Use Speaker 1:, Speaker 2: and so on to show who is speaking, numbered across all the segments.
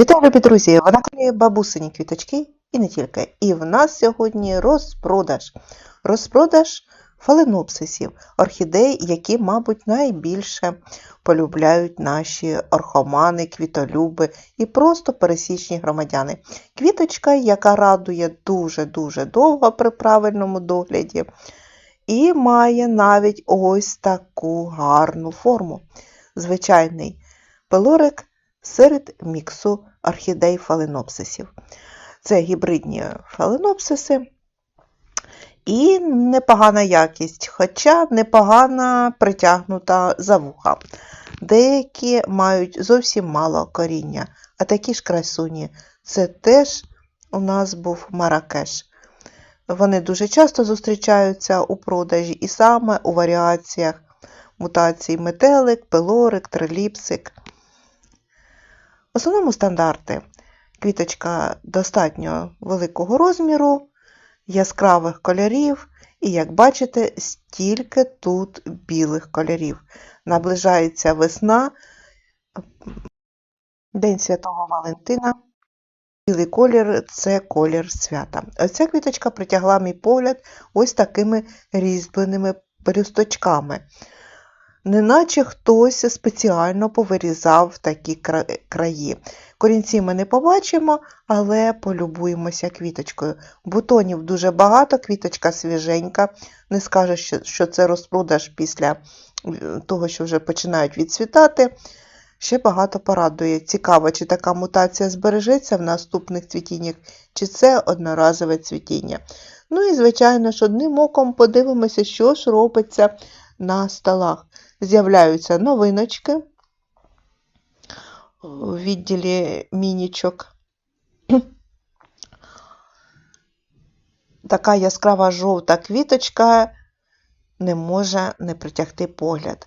Speaker 1: Вітаю, любі друзі! На каналі бабусині квіточки і не тільки. І в нас сьогодні розпродаж. Розпродаж фаленопсисів, орхідей, які, мабуть, найбільше полюбляють наші орхомани, квітолюби і просто пересічні громадяни. Квіточка, яка радує дуже-дуже довго при правильному догляді, і має навіть ось таку гарну форму. Звичайний пелорик серед міксу орхідей фаленопсисів. Це гібридні фаленопсиси і непогана якість, хоча непогана притягнута за вуха. Деякі мають зовсім мало коріння, а такі ж красуні. Це теж у нас був маракеш. Вони дуже часто зустрічаються у продажі і саме у варіаціях мутацій метелик, пелорик, триліпсик. В основному стандарти. Квіточка достатньо великого розміру, яскравих кольорів, і, як бачите, стільки тут білих кольорів. Наближається весна, День Святого Валентина. Білий колір це колір свята. Оця квіточка притягла мій погляд ось такими різьбленими пелюсточками. Неначе хтось спеціально повирізав такі краї. Корінці ми не побачимо, але полюбуємося квіточкою. Бутонів дуже багато, квіточка свіженька. Не скажеш, що- це розпродаж після е, того, що вже починають відцвітати. Ще багато порадує. Цікаво, чи така мутація збережеться в наступних цвітіннях, чи це одноразове цвітіння. Ну і, звичайно ж, одним оком подивимося, що ж робиться на столах. З'являються новиночки у відділі мінічок. Така яскрава жовта квіточка не може не притягти погляд.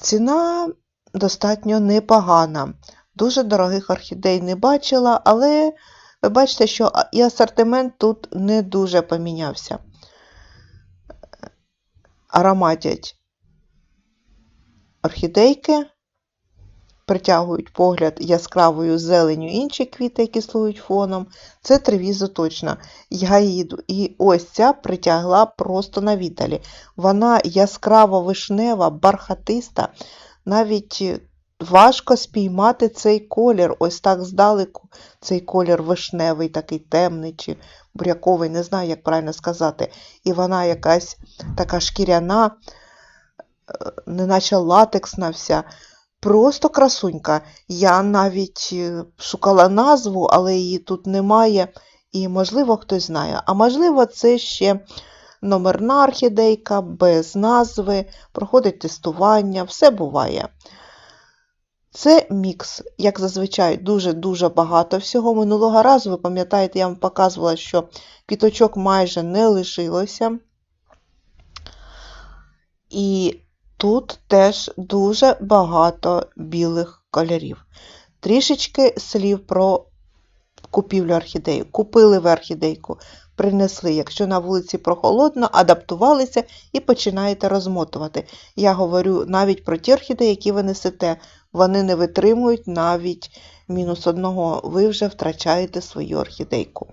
Speaker 1: Ціна достатньо непогана. Дуже дорогих орхідей не бачила, але ви бачите, що і асортимент тут не дуже помінявся. Ароматять орхідейки, притягують погляд яскравою зеленю інші квіти, які слують фоном. Це тривізоточна точно. Я їду. І ось ця притягла просто на віталі. Вона яскраво вишнева, бархатиста. Навіть важко спіймати цей колір. Ось так здалеку. Цей колір вишневий, такий темний чи буряковий, не знаю, як правильно сказати. І вона якась така шкіряна, е, неначе латексна вся. Просто красунька. Я навіть е, шукала назву, але її тут немає. І, можливо, хтось знає. А можливо, це ще номерна орхідейка без назви, проходить тестування, все буває. Це мікс, як зазвичай, дуже-дуже багато всього. Минулого разу, ви пам'ятаєте, я вам показувала, що квіточок майже не лишилося. І тут теж дуже багато білих кольорів. Трішечки слів про купівлю орхідеї. Купили ви орхідейку, принесли. Якщо на вулиці прохолодно, адаптувалися і починаєте розмотувати. Я говорю навіть про ті орхідеї, які ви несете. Вони не витримують навіть мінус одного. Ви вже втрачаєте свою орхідейку.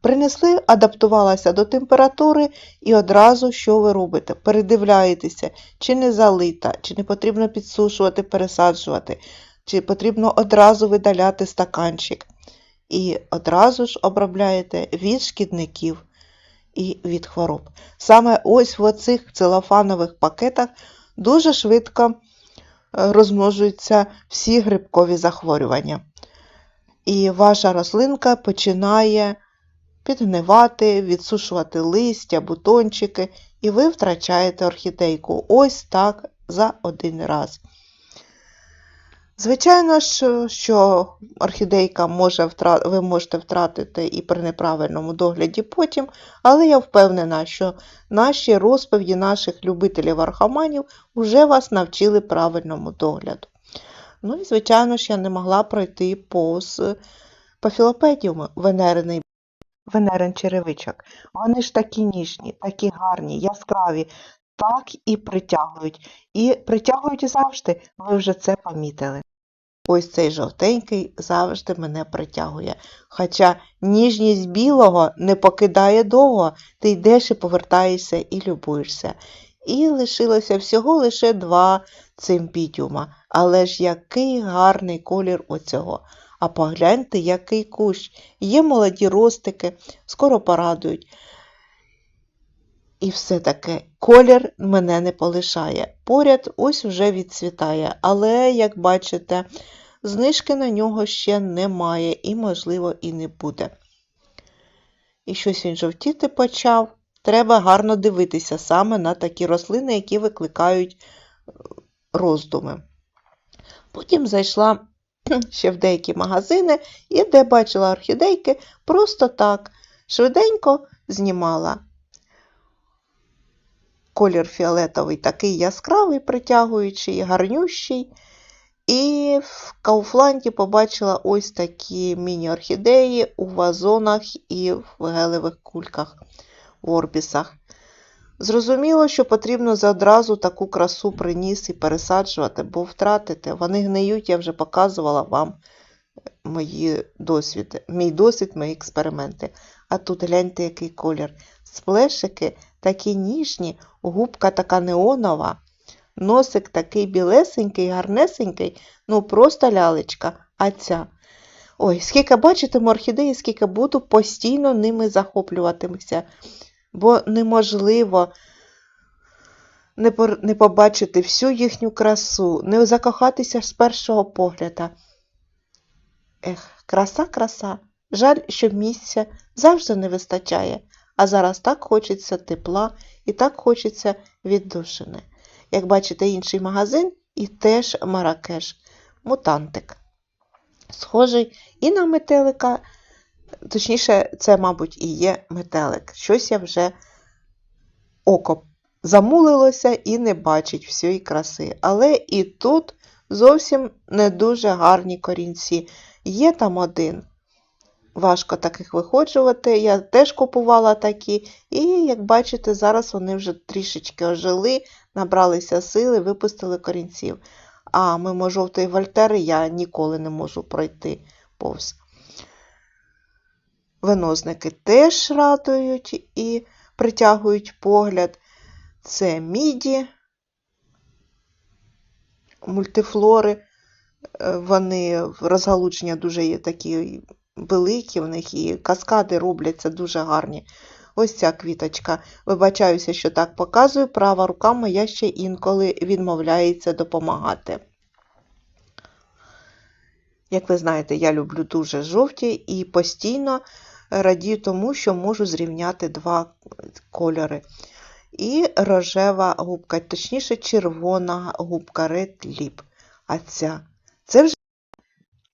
Speaker 1: Принесли, адаптувалася до температури, і одразу що ви робите? Передивляєтеся, чи не залита, чи не потрібно підсушувати, пересаджувати, чи потрібно одразу видаляти стаканчик. І одразу ж обробляєте від шкідників і від хвороб. Саме ось в оцих целофанових пакетах дуже швидко е, розмножуються всі грибкові захворювання. І ваша рослинка починає підгнивати, відсушувати листя, бутончики, і ви втрачаєте орхідейку. Ось так за один раз. Звичайно ж, що орхідейка може втра... ви можете втратити і при неправильному догляді потім, але я впевнена, що наші розповіді наших любителів орхоманів вже вас навчили правильному догляду. Ну і, звичайно ж, я не могла пройти повз пафілопедіум венериний венерин черевичок. Вони ж такі ніжні, такі гарні, яскраві, так і притягують. І притягують завжди, ви вже це помітили. Ось цей жовтенький завжди мене притягує. Хоча ніжність білого не покидає довго, ти йдеш і повертаєшся і любуєшся. І лишилося всього лише два цимпідіума. Але ж який гарний колір оцього. А погляньте, який кущ. Є молоді ростики, скоро порадують. І все таке, колір мене не полишає. Поряд ось уже відцвітає, але, як бачите, знижки на нього ще немає і, можливо, і не буде. І щось він жовтіти почав. Треба гарно дивитися саме на такі рослини, які викликають е, роздуми. Потім зайшла ще в деякі магазини і де бачила орхідейки, просто так швиденько знімала. Колір фіолетовий такий яскравий, притягуючий, гарнющий. І в Кауфланді побачила ось такі міні-орхідеї у вазонах і в гелевих кульках в орбісах. Зрозуміло, що потрібно одразу таку красу приніс і пересаджувати, бо втратите. Вони гниють, я вже показувала вам мої досвіди, мій досвід, мої експерименти. А тут гляньте, який колір. Сплешики такі ніжні, губка така неонова, носик такий білесенький, гарнесенький, ну просто лялечка. А ця. Ой, скільки бачитиму орхідеї, скільки буду постійно ними захоплюватимуся, бо неможливо не, пор- не побачити всю їхню красу, не закохатися з першого погляду. Ех, краса, краса. Жаль, що місця завжди не вистачає, а зараз так хочеться тепла і так хочеться віддушини. Як бачите, інший магазин і теж Маракеш, мутантик. Схожий і на метелика, точніше, це, мабуть, і є метелик. Щось я вже око замулилося і не бачить всієї краси. Але і тут зовсім не дуже гарні корінці. Є там один. Важко таких виходжувати. Я теж купувала такі, і, як бачите, зараз вони вже трішечки ожили, набралися сили, випустили корінців. А мимо жовтої вольтери я ніколи не можу пройти повз. Винозники теж радують і притягують погляд. Це міді, мультифлори. Е, Вони розгалучення дуже є такі великі в них і каскади робляться дуже гарні. Ось ця квіточка. Вибачаюся, що так показую. Права рука моя ще інколи відмовляється допомагати. Як ви знаєте, я люблю дуже жовті і постійно радію тому, що можу зрівняти два кольори. І рожева губка, точніше, червона губка Red Lip. А ця це вже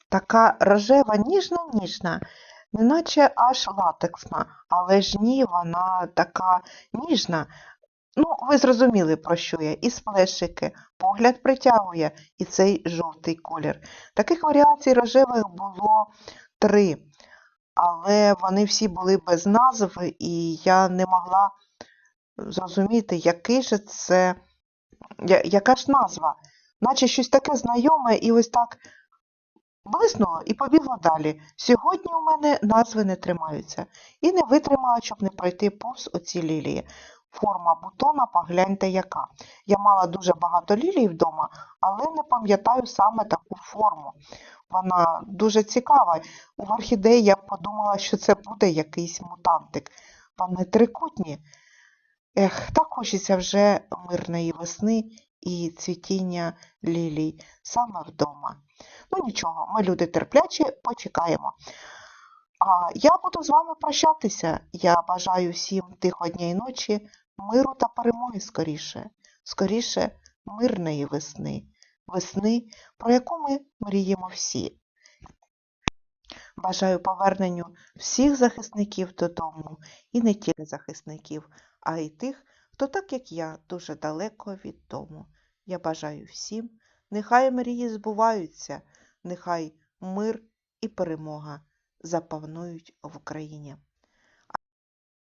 Speaker 1: така рожева, ніжна-ніжна, неначе аж латексна, але ж ні, вона така ніжна. Ну, ви зрозуміли, про що я. І сплешики, погляд притягує, і цей жовтий колір. Таких варіацій рожевих було три, але вони всі були без назви, і я не могла зрозуміти, який же це, яка ж назва. Наче щось таке знайоме, і ось так блиснуло і побігло далі. Сьогодні у мене назви не тримаються. І не витримала, щоб не пройти повз оці лілії. Форма бутона, погляньте яка. Я мала дуже багато лілій вдома, але не пам'ятаю саме таку форму. Вона дуже цікава. У орхідеї я подумала, що це буде якийсь мутантик. Вони трикутні. Ех, так хочеться вже мирної весни і цвітіння лілій саме вдома. Ну нічого, ми люди терплячі, почекаємо. А я буду з вами прощатися. Я бажаю всім тихо дня і ночі, миру та перемоги скоріше, скоріше мирної весни, весни, про яку ми мріємо всі. Бажаю поверненню всіх захисників додому, і не тільки захисників, а й тих, хто так як я дуже далеко від дому. Я бажаю всім, нехай мрії збуваються, нехай мир і перемога запанують в Україні.